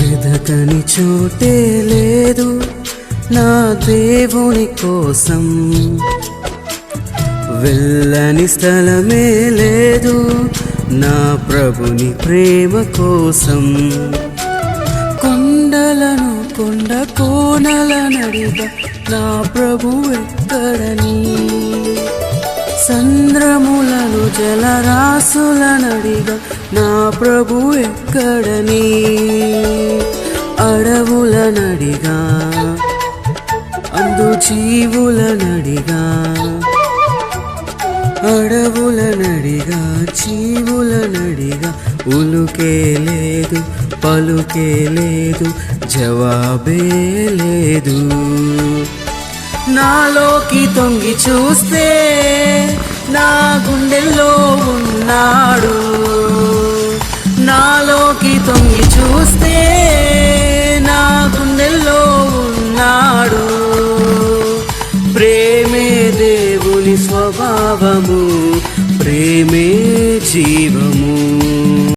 వెదకని చోటే లేదు నా దేవుని కోసం. వెళ్ళని స్థలమే లేదు నా ప్రభుని ప్రేమ కోసం. కొండలను కొండ కోనల నడిగా నా ప్రభు ఎక్కడని? చంద్రములను జలరాసుల నడిగా నా ప్రభు ఎక్కడని? నడిగా అందు జీవుల నడిగా అడవుల నడిగా జీవుల నడిగా ఉలుకే లేదు పలుకే లేదు జవాబే లేదు. నాలోకి తొంగి చూస్తే నా గుండెల్లో దేవుని స్వభావము ప్రేమే జీవము.